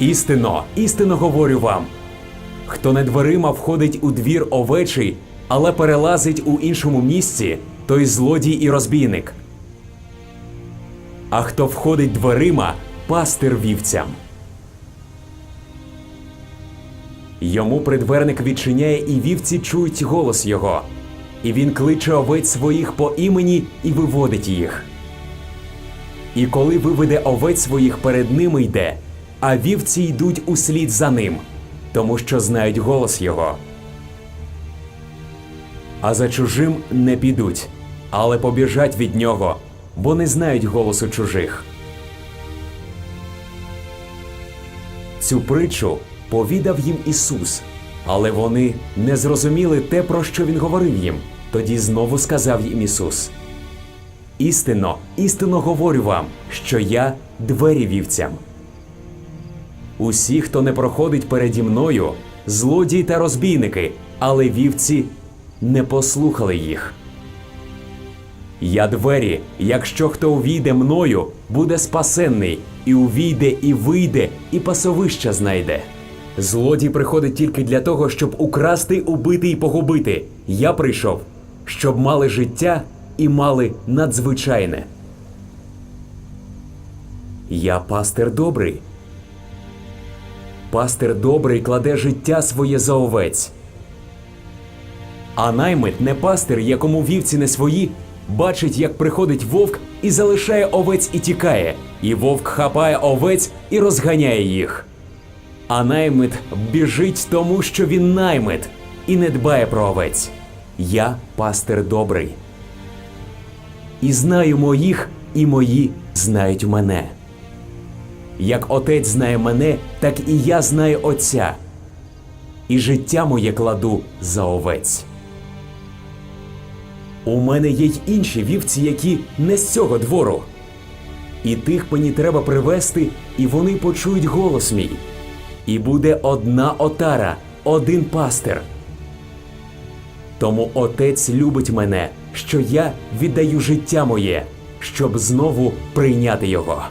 Істинно, істинно говорю вам. Хто не дверима входить у двір овечий, але перелазить у іншому місці, той злодій і розбійник. А хто входить дверима, пастир вівцям. Йому придверник відчиняє, і вівці чують голос його. І він кличе овець своїх по імені і виводить їх. І коли виведе овець своїх перед ними йде, а вівці йдуть услід за ним, тому що знають голос його. А за чужим не підуть, але побіжать від нього, бо не знають голосу чужих. Цю притчу повідав їм Ісус, але вони не зрозуміли те, про що Він говорив їм. Тоді знову сказав їм Ісус: Істинно, істинно говорю вам, що я двері вівцям. Усі, хто не проходить переді мною, злодії та розбійники, але вівці не послухали їх. Я двері, якщо хто увійде мною, буде спасенний, і увійде, і вийде, і пасовища знайде. Злодій приходить тільки для того, щоб украсти, убити і погубити. Я прийшов, щоб мали життя і мали надзвичайне. Я пастир добрий. Пастир добрий кладе життя своє за овець. А наймит не пастир, якому вівці не свої, бачить, як приходить вовк і залишає овець і тікає, і вовк хапає овець і розганяє їх. А наймит біжить тому, що він наймит, і не дбає про овець. Я пастир добрий. І знаю моїх, і мої знають мене. Як отець знає мене, так і я знаю Отця. І життя моє кладу за овець. У мене є й інші вівці, які не з цього двору. І тих мені треба привести, і вони почують голос мій. І буде одна отара, один пастир. Тому отець любить мене, що я віддаю життя моє, щоб знову прийняти його.